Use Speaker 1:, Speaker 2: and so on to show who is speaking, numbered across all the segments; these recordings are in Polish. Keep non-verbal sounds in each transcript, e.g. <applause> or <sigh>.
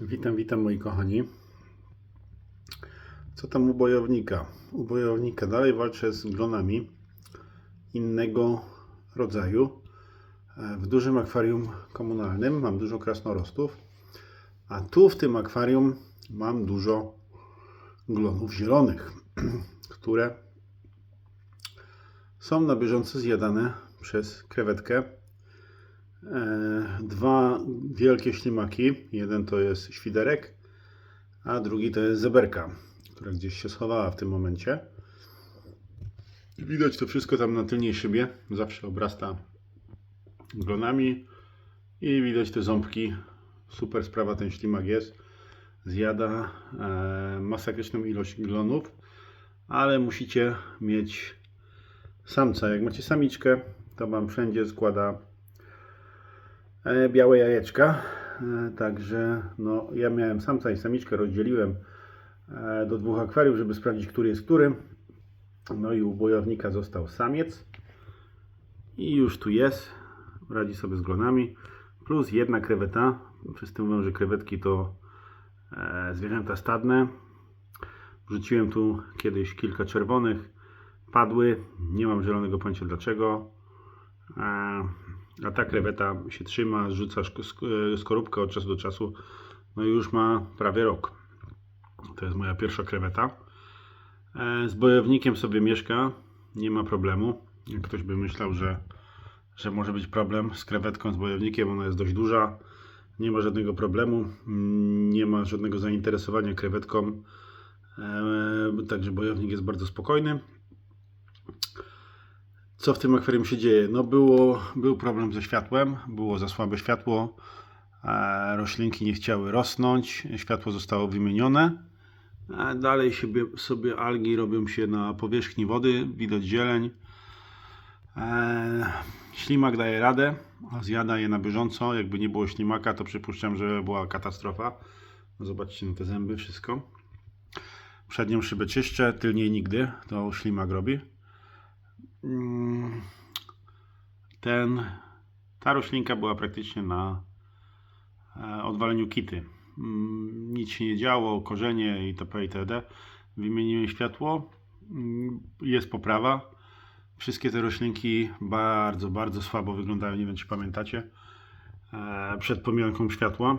Speaker 1: Witam, witam moi kochani. Co tam u bojownika? U bojownika dalej walczę z glonami innego rodzaju. E, W dużym akwarium komunalnym mam dużo krasnorostów, a tu w tym akwarium mam dużo glonów zielonych, <clears throat> które są na bieżąco zjadane przez krewetkę. E, Dwa wielkie ślimaki. Jeden to jest świderek, a drugi to jest zeberka, która gdzieś się schowała w tym momencie. Widać to wszystko tam na tylnej szybie. Zawsze obrasta glonami i widać te ząbki. Super sprawa ten ślimak jest. Zjada e, masakryczną ilość glonów, ale musicie mieć samca. Jak macie samiczkę, to Wam wszędzie składa białe jajeczka. E, Także no, ja miałem samca i samiczkę, rozdzieliłem e, do dwóch akwariów, żeby sprawdzić, który jest który. No i u bojownika został samiec. I już tu jest. Radzi sobie z glonami. Plus jedna kreweta. Wszyscy mówią, że krewetki to e, zwierzęta stadne. Wrzuciłem tu kiedyś kilka czerwonych. Padły. Nie mam zielonego pojęcia dlaczego. A ta kreweta się trzyma, rzuca e, skorupkę od czasu do czasu. No i już ma prawie rok. To jest moja pierwsza kreweta. E, Z bojownikiem sobie mieszka, nie ma problemu. Ktoś by myślał, że, że może być problem z krewetką, z bojownikiem, ona jest dość duża. Nie ma żadnego problemu, nie ma żadnego zainteresowania krewetką. E, Także bojownik jest bardzo spokojny. Co w tym akwarium się dzieje? No było, był problem ze światłem, było za słabe światło, roślinki nie chciały rosnąć, światło zostało wymienione. Dalej sobie, sobie algi robią się na powierzchni wody, widać zieleń. E, ślimak daje radę, zjada je na bieżąco. Jakby nie było ślimaka, to przypuszczam, że była katastrofa. No zobaczcie na te zęby, wszystko. Przednią szybę czyszczę, tylniej nigdy, to ślimak robi. Mm, Ten, ta roślinka była praktycznie na e, odwaleniu kity. Mm, Nic się nie działo, korzenie itp. itd. Wymieniłem światło, Mm, jest poprawa. Wszystkie te roślinki bardzo, bardzo słabo wyglądają, nie wiem czy pamiętacie. E, Przed pomianką światła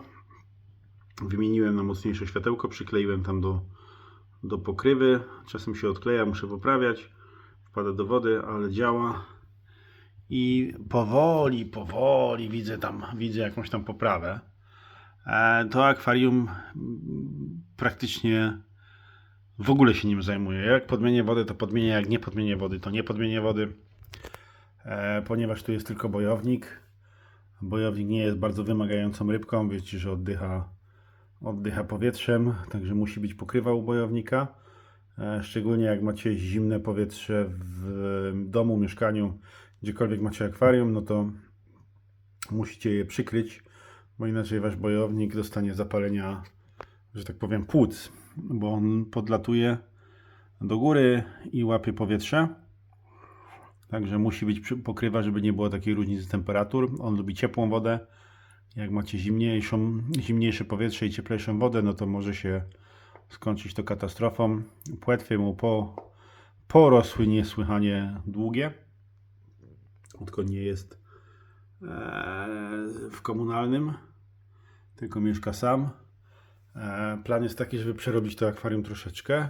Speaker 1: wymieniłem na mocniejsze światełko, przykleiłem tam do, do pokrywy. Czasem się odkleja, muszę poprawiać. Wpada do wody, ale działa. I powoli, powoli widzę tam, widzę jakąś tam poprawę. E, To akwarium praktycznie w ogóle się nim zajmuje. Jak podmienię wodę, to podmienię, jak nie podmienię wody, to nie podmienię wody. E, Ponieważ tu jest tylko bojownik. Bojownik nie jest bardzo wymagającą rybką, wiecie, że oddycha, oddycha powietrzem, także musi być pokrywa u bojownika. E, Szczególnie jak macie zimne powietrze w domu, mieszkaniu, gdziekolwiek macie akwarium, no to musicie je przykryć, bo inaczej wasz bojownik dostanie zapalenia, że tak powiem, płuc, bo on podlatuje do góry i łapie powietrze. Także musi być pokrywa, żeby nie było takiej różnicy temperatur. On lubi ciepłą wodę. Jak macie zimniejszą, zimniejsze powietrze i cieplejszą wodę, no to może się skończyć to katastrofą. Płetwy mu po, porosły niesłychanie długie. Tylko nie jest e, w komunalnym, tylko mieszka sam. E, plan jest taki, żeby przerobić to akwarium troszeczkę.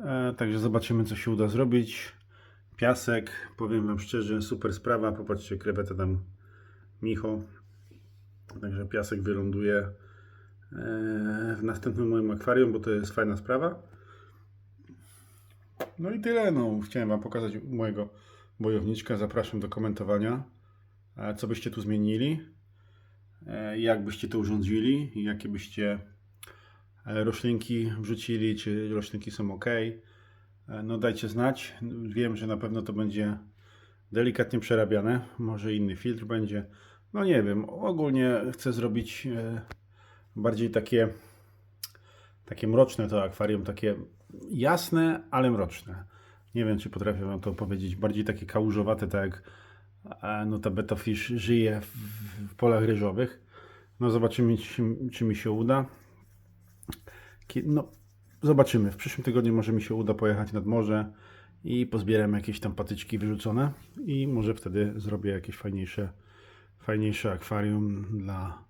Speaker 1: E, także zobaczymy, co się uda zrobić. Piasek, powiem Wam szczerze, super sprawa. Popatrzcie, krewetę tam Micho. Także piasek wyląduje w następnym moim akwarium, bo to jest fajna sprawa. No i tyle. No, chciałem Wam pokazać mojego bojowniczka. Zapraszam do komentowania, e, co byście tu zmienili, e, jak byście to urządzili, jakie byście e, roślinki wrzucili, czy roślinki są ok. No dajcie znać. Wiem, że na pewno to będzie delikatnie przerabiane. Może inny filtr będzie. No nie wiem. Ogólnie chcę zrobić e, bardziej takie takie mroczne to akwarium, takie jasne, ale mroczne. Nie wiem, czy potrafię wam to powiedzieć. Bardziej takie kałużowate, tak jak e, no ta betofish żyje w, polach ryżowych. No zobaczymy, czy, czy mi się uda. No, zobaczymy. W przyszłym tygodniu może mi się uda pojechać nad morze i pozbieram jakieś tam patyczki wyrzucone i może wtedy zrobię jakieś fajniejsze, fajniejsze akwarium dla,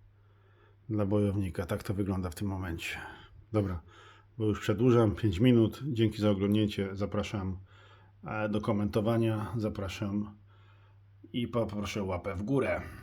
Speaker 1: dla bojownika. Tak to wygląda w tym momencie. Dobra, bo już przedłużam 5 minut. Dzięki za oglądnięcie. Zapraszam e, do komentowania. Zapraszam i poproszę łapę w górę.